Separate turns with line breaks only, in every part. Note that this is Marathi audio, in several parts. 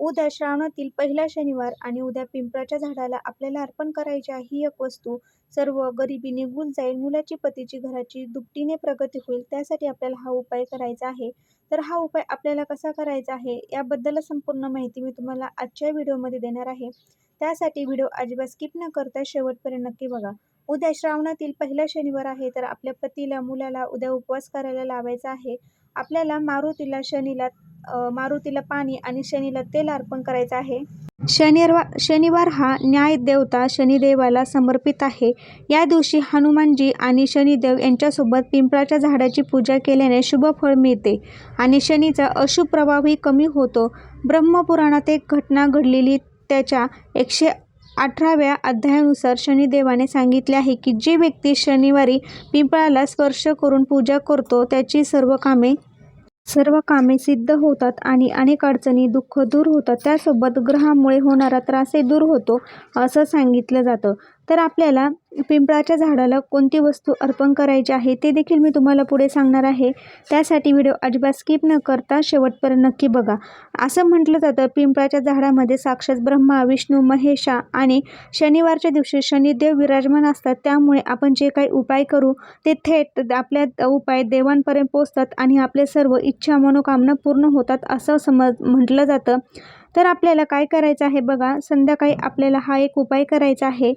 उद्या श्रावणातील पहिला शनिवार आणि उद्या पिंपळाच्या झाडाला आपल्याला अर्पण करायची ही एक वस्तू सर्व गरिबी निघून जाईल मुलाची पतीची घराची दुपटीने प्रगती होईल त्यासाठी आपल्याला हा उपाय करायचा आहे. तर हा उपाय आपल्याला कसा करायचा आहे याबद्दल संपूर्ण माहिती मी तुम्हाला आजच्या व्हिडिओमध्ये देणार आहे. त्यासाठी व्हिडिओ अजिबात स्किप न करता शेवटपर्यंत नक्की बघा. उद्या श्रावणातील पहिला शनिवार आहे तर आपल्या पतीला मुलाला उद्या उपवास करायला लावायचा आहे. आपल्याला मारुतीला शनीला मारुतीला पाणी आणि शनीला तेल अर्पण करायचं आहे. शनिवार शनिवार हा न्याय देवता शनिदेवाला समर्पित आहे. या दिवशी हनुमानजी आणि शनिदेव यांच्यासोबत पिंपळाच्या झाडाची पूजा केल्याने शुभ फळ मिळते आणि शनीचा अशुभ प्रभावही कमी होतो. ब्रह्मपुराणात एक घटना घडलेली त्याच्या एकशे अठराव्या अध्यायानुसार शनिदेवाने सांगितले आहे की जी व्यक्ती शनिवारी पिंपळाला स्पर्श करून पूजा करतो त्याची सर्व कामे सर्व कामे सिद्ध होतात आणि अनेक अडचणी दुःख दूर होतात. त्यासोबत ग्रहामुळे होणारा त्रासही दूर होतो असं सांगितलं जातं. तर आपल्याला पिंपळाच्या झाडाला कोणती वस्तू अर्पण करायची आहे ते देखील मी तुम्हाला पुढे सांगणार आहे. त्यासाठी व्हिडिओ अजिबात स्किप न करता शेवटपर्यंत नक्की बघा. असं म्हटलं जातं पिंपळाच्या झाडामध्ये साक्षात ब्रह्मा विष्णू महेशा आणि शनिवारच्या दिवशी शनिदेव विराजमान असतात. त्यामुळे आपण जे काही उपाय करू ते थेट आपल्या उपाय देवांपर्यंत पोचतात आणि आपले सर्व इच्छा मनोकामना पूर्ण होतात असं समज म्हटलं जातं. तर आपल्याला काय करायचं आहे बघा संध्याकाळी आपल्याला हा एक उपाय करायचा आहे.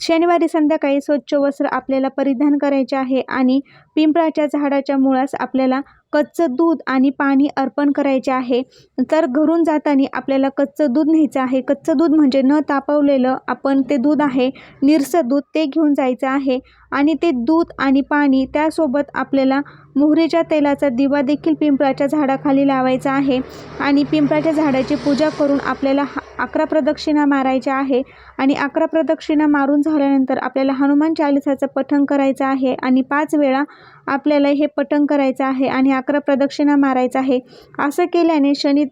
शनिवारी संध्याकाळी स्वच्छ वस्त्र आपल्याला परिधान करायचे आहे आणि पिंपळाच्या झाडाच्या मुळास आपल्याला कच्चं दूध आणि पाणी अर्पण करायचे आहे. तर घरून जाताना आपल्याला कच्चं दूध न्यायचं आहे. कच्चं दूध म्हणजे न तापवलेलं आपण ते दूध आहे निरसं दूध ते घेऊन जायचं आहे. आणि ते दूध आणि पाणी त्यासोबत आपल्याला मोहरीच्या तेलाचा दिवा देखील पिंपळाच्या झाडाखाली लावायचा आहे. आणि पिंपळाच्या झाडाची पूजा करून आपल्याला हा- अकरा प्रदक्षिणा मारायच्या आहे आणि अकरा प्रदक्षिणा मारून झाल्यानंतर आपल्याला हनुमान चालिसाचं पठण करायचं आहे आणि पाच वेळा आपल्याला हे पठण करायचं आहे आणि अकरा प्रदक्षिणा मारायचं आहे. असं केल्याने शनी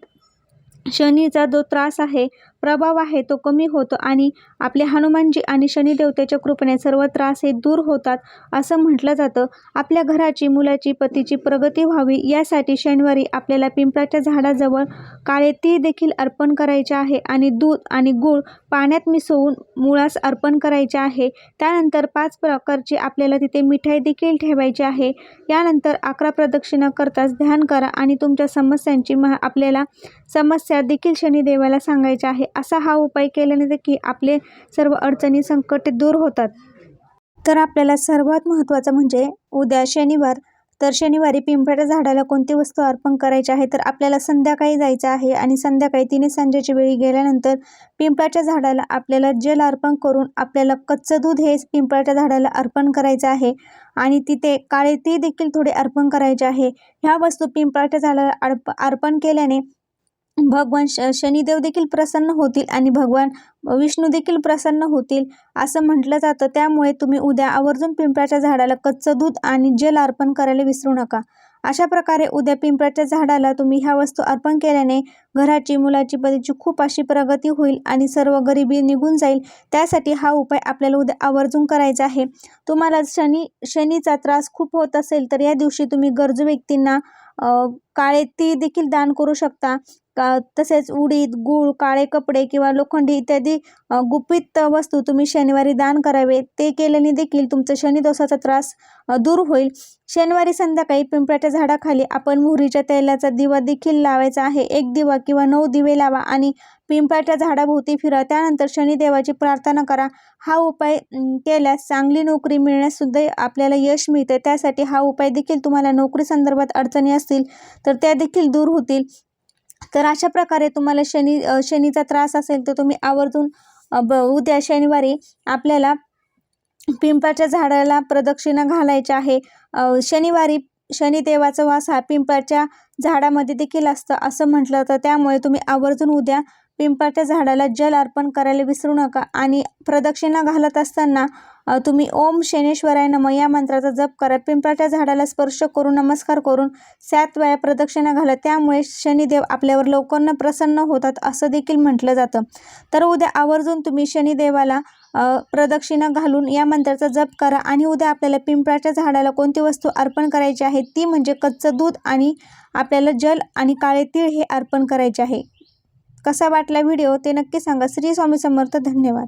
शनीचा जो त्रास आहे प्रभाव आहे तो कमी होतो आणि आपले हनुमानजी आणि शनिदेवतेच्या कृपेने सर्व त्रास हे दूर होतात असं म्हटलं जातं. आपल्या घराची मुलाची पतीची प्रगती व्हावी यासाठी शनिवारी आपल्याला पिंपळाच्या झाडाजवळ काळे तीळ देखील अर्पण करायचे आहे आणि दूध आणि गूळ पाण्यात मिसळून मुळास अर्पण करायचे आहे. त्यानंतर पाच प्रकारची आपल्याला तिथे मिठाई देखील ठेवायची आहे. यानंतर अकरा प्रदक्षिणा करताच ध्यान करा आणि तुमच्या समस्यांची महा आपल्याला समस्या देखील शनिदेवाला सांगायच्या आहे. असा हा उपाय केल्याने देखील आपले सर्व अडचणी संकटे दूर होतात. तर आपल्याला सर्वात महत्त्वाचं म्हणजे उद्या शनिवार तर शनिवारी पिंपळाच्या झाडाला कोणती वस्तू अर्पण करायची आहे? तर आपल्याला संध्याकाळी जायचं आहे आणि संध्याकाळी तिने संजेच्या वेळी गेल्यानंतर पिंपळाच्या झाडाला आपल्याला जल अर्पण करून आपल्याला कच्चं दूध हे पिंपळाच्या झाडाला अर्पण करायचं आहे आणि तिथे काळे ती देखील थोडे अर्पण करायचे आहे. ह्या वस्तू पिंपळाच्या झाडाला अर्प अर्पण केल्याने भगवान श शनिदेव देखील प्रसन्न होतील आणि भगवान विष्णू देखील प्रसन्न होतील असं म्हटलं जातं. त्यामुळे तुम्ही उद्या आवर्जून पिंपळाच्या झाडाला कच्चं दूध आणि जल अर्पण करायला विसरू नका. अशा प्रकारे उद्या पिंपळाच्या झाडाला तुम्ही ह्या वस्तू अर्पण केल्याने घराची मुलाची पतीची खूप अशी प्रगती होईल आणि सर्व गरिबी निघून जाईल. त्यासाठी हा उपाय आपल्याला उद्या आवर्जून करायचा आहे. तुम्हाला शनी शनीचा त्रास खूप होत असेल तर या दिवशी तुम्ही गरजू व्यक्तींना काळे ती देखील दान करू शकता. का तसेच उडीद गूळ काळे कपडे किंवा लोखंडी इत्यादी गुपित वस्तू तुम्ही शनिवारी दान करावे. ते केल्याने देखील तुमचं शनिदोषाचा त्रास दूर होईल. शनिवारी संध्याकाळी पिंपळाच्या झाडाखाली आपण मोहरीच्या तेलाचा दिवा देखील लावायचा आहे. एक दिवा किंवा नऊ दिवे लावा आणि पिंपळाच्या झाडाभोवती फिरा. त्यानंतर शनिदेवाची प्रार्थना करा. हा उपाय केल्यास चांगली नोकरी मिळण्यास सुद्धा आपल्याला यश मिळते. त्यासाठी हा उपाय देखील तुम्हाला नोकरी संदर्भात अडचणी असतील तर त्या देखील दूर होतील. तर अशा प्रकारे तुम्हाला शनी शनीचा त्रास असेल तर तुम्ही आवर्जून ब उद्या शनिवारी आपल्याला पिंपळाच्या झाडाला प्रदक्षिणा घालायच्या आहे. शनिवारी शनिदेवाचा वास हा पिंपळाच्या झाडामध्ये देखील असतं असं म्हटलं तर त्यामुळे तुम्ही आवर्जून उद्या पिंपळाच्या झाडाला जल अर्पण करायला विसरू नका आणि प्रदक्षिणा घालत असताना तुम्ही ओम शनेश्वराय नम या मंत्राचा जप करा. पिंपळाच्या झाडाला स्पर्श करून नमस्कार करून सात वेळा प्रदक्षिणा घाला. त्यामुळे शनिदेव आपल्यावर लवकर न प्रसन्न होतात असं देखील म्हटलं जातं. तर उद्या आवर्जून तुम्ही शनिदेवाला प्रदक्षिणा घालून या मंत्राचा जप करा आणि उद्या आपल्याला पिंपळाच्या झाडाला कोणती वस्तू अर्पण करायची आहे ती म्हणजे कच्चं दूध आणि आपल्याला जल आणि काळे तीळ हे अर्पण करायचे आहे. कसा वाटला व्हिडिओ ते नक्की सांगा. श्री स्वामी समर्थ धन्यवाद.